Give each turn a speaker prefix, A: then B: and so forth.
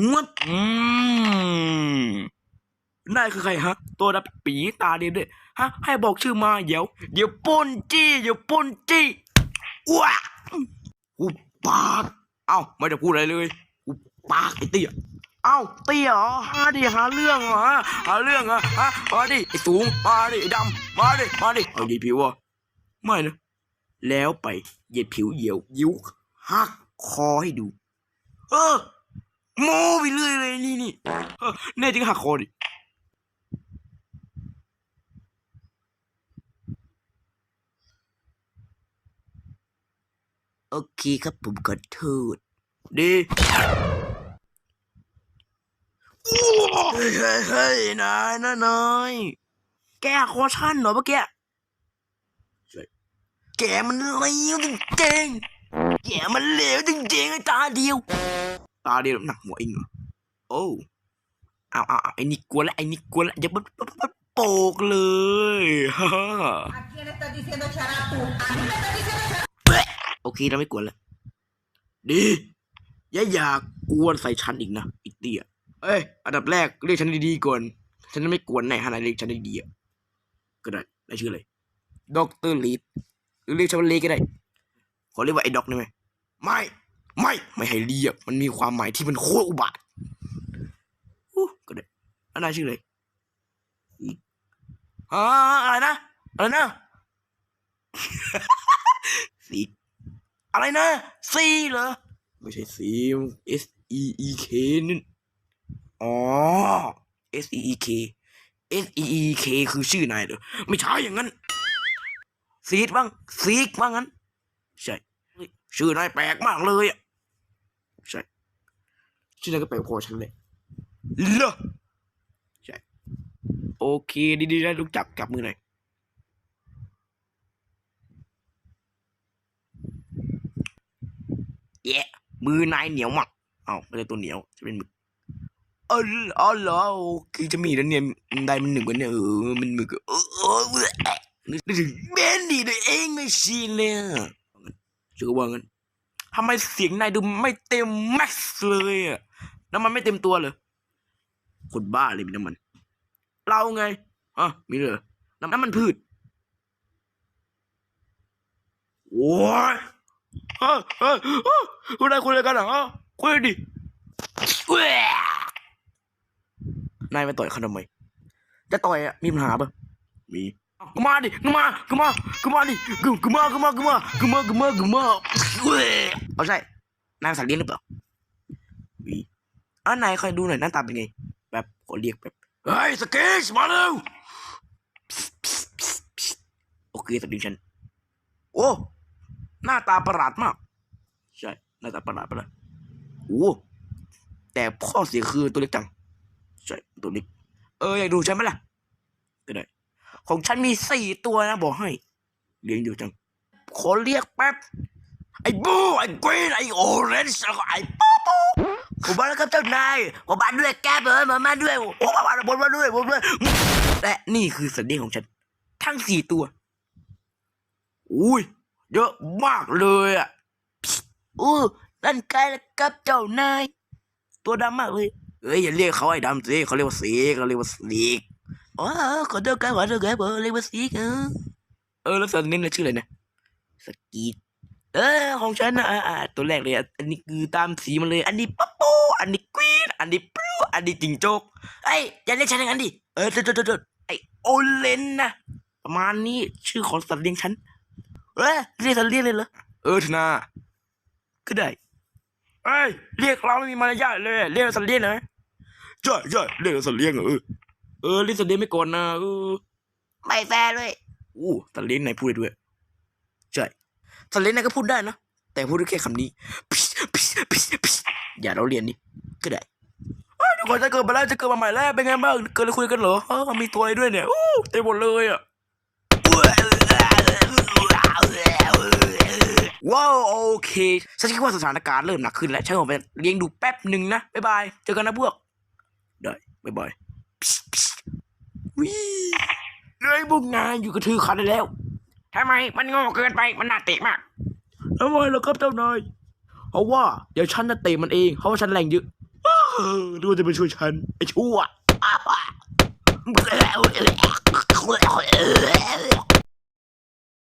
A: งวดอืมนายคือใครฮะ ตัวดับปีตาเดียวด้วยฮะ ให้บอกชื่อมาเดี๋ยว เดี๋ยวป้นจี้เดี๋ยวป้นจี้ว้าอุบปากเอ้าไม่ได้พูดอะไรเลยอุบปากไอ้เตี้ยเอ้าเตี้ยเหรอหาดิหาเรื่องเหรอฮะหาเรื่องเหรอฮะมาดิไอ้สูงมาดิไอ้ดำมาดิมาดิเอาดีผิวอะไม่นะแล้วไปเหยียดผิวเหยียวยิ้วหักคอให้ดู เออ โมไปเรื่อยเลยนี่นี่เออแน่จริงหักคอดิโอเคครับผมขอโทษดีเฮ้ยเฮ้ยเฮ้ยนายนนายแกคอชั่นเหรอเมื่อกี้แกมันเลวจริงๆแกมันเลวจริงๆไอ้ตาเดียว ตาเดียวหนักหัวเองเหรอโอ้เอาเอาเอาไอ้นี่กลัวละไอ้นี่กลัวละอย่าปั๊บปั๊บปั๊บโปกเลยฮ่าโอเคเราไม่กวนแล้วดีอย่าอยากกวนใส่ฉันอีกนะอีกเตี้ยเอ้ยอันดับแรกเรียกฉันดีๆก่อนฉันจะไม่กวนแน่ฮะนายเรียกฉันดีๆอะก็ได้นายชื่ออะไรด็อกเตอร์ลีดหรือเรียกฉันว่าลีก็ได้ขอเรียกว่าไอ้ด็อกได้ไหมไม่ ไม่ไม่ให้เรียกมันมีความหมายที่มันโคตรอุบาทอู้ก็ได้แล้วนายชื่ออะไรอีอ่าอะไรนะอะไรนะสีอะไรนะซีเหรอไม่ใช่ซี S E E K นั่นอ๋อ S E E K S E E K คือชื่อนายเหรอไม่ใช่อย่างนั้นซีดบ้างซีกบ้างงั้น ใช่ ชื่อนายแปลกมากเลยอะ ใช่ชื่อนายก็แปลกพอฉันเลยเหรอใช่โอเคดีๆได้รู้จักกับมือหน่อยแยะมือนายเหนียวมากเอ้าไม่ใช่ตัวเหนียวจะเป็นหมึกเอออ๋อเหรอโอเคจะมีแล้วเนี่ยได้มันหนึ่งกันเนี่ยเออมันหมึกเออเออเออนึกถึงเบนดี้ตัวเองไม่ชินเลยอะชื่อว่างั้น ทำไมเสียงนายดูไม่เต็มแม็กซ์เลยอะน้ำมันไม่เต็มตัวเลยคนบ้าเลยมีน้ำมัน เราไงอะมีเลยเหรอน้ำน้ำมันพืชโอ้ยเฮ้ยเฮ้ยเฮ้ยคุณนายคุยอะไรกันอะฮะคุยดินายมาต่อยเขาทำไมจะต่อยอะมีปัญหาปะมีก็มาดิก็มาก็มาก็มาดิก็ก็มาก็มาก็มาก็มาก็มาก็มาแหว่ เอาใช่นายภาษาเลี้ยงหรือเปล่ามีอะนายคอยดูหน่อยหน้าตาเป็นไง แบบขอเรียกแบบเฮ้ยสเกชมาเร็วโอเคสวัสดีฉัน โอ้หน้าตาประหลาดมาก ใช่หน้าตาประหลาดประหลาดโอ้แต่ข้อเสียคือตัวเล็กจังใช่ตัวเล็กเอออยากดูใช่ไหมล่ะก็ได้ของฉันมีสี่ตัวนะบอกให้ เลี้ยงอยู่จังขอเรียกแป๊บ ไอ้บูไอ้กรีนไอ้โอเรนจ์แล้วก็ไอ้ปูปูผมมาแล้วครับเจ้านายผมมาด้วยแก๊บเออมามาด้วยโอ้มามาบนมาด้วยบนด้วยและนี่คือสัตว์เลี้ยงของฉัน ทั้งสี่ตัวอุ้ยเยอะมากเลยอะอู้นั่นใกล้แล้วครับเจ้านาย ตัวดำมากเลยเอ้ยอย่าเรียกเขาไอ้ดำสิเขาเรียกว่าสีเขาเรียกว่าสีอ๋อขอโทษครับขอโทษครับเออเรียกว่าสีเออเออแล้วสัตว์นี้นะชื่ออะไรนะสกีด เออของฉันนะอ่าอ่าตัวแรกเลยอะอันนี้คือตามสีมันเลย อันนี้ป๊อปโปอันนี้กรีนอันนี้ปลูอันนี้จิงโจกเอ้ยอย่าเรียกฉันอย่างนั้นดิเออโทษโทษโทษไอโอเลนนะประมาณนี้ชื่อของสัตว์เลี้ยงฉันเอ้ยเรียกสัตว์เรียกเลยเหรอเออธนาก็ได้เอ้ยเรียกเราไม่มีมารยาทเลยเรียกสัตว์เลี้ยงนะใช่ใช่เรียกสัตว์เลี้ยงเหรอเออเออเรียกสัตว์เลี้ยงไม่ก่อนนะเออไม่แฟร์เลยอู้สัตว์เลี้ยงไหนพูดได้ด้วยใช่ สัตว์เลี้ยงไหนก็พูดได้นะ แต่พูดได้แค่คำนี้พิชพิชพิชพิชอย่าเราเรียนนี่ก็ได้เอ้ยทุกคนจะเกิดมาแล้วจะเกิดมาใหม่แล้วเป็นไงบ้างเกิดอะไรคุยกันเหรอเออมีตัวอะไรด้วยเนี่ยอู้เต็มหมดเลยอะว้าวโอเคฉันคิดว่าสถานการณ์เริ่มหนักขึ้นแล้วฉันขอไปเลี้ยงดูแป๊บหนึ่งนะบ๊ายบายเจอกันนะพวกได้บ๊ายบายวิเลยพวกนายอยู่กระทือคันได้แล้ว ทำไมมันโง่เกินไปมันน่าเตะมากทำไมล่ะครับเจ้านายเพราะว่าเดี๋ยวฉันจะเตะมันเองเพราะว่าฉันแรงเยอะดูจะไปช่วยฉันไอ้ชั่ว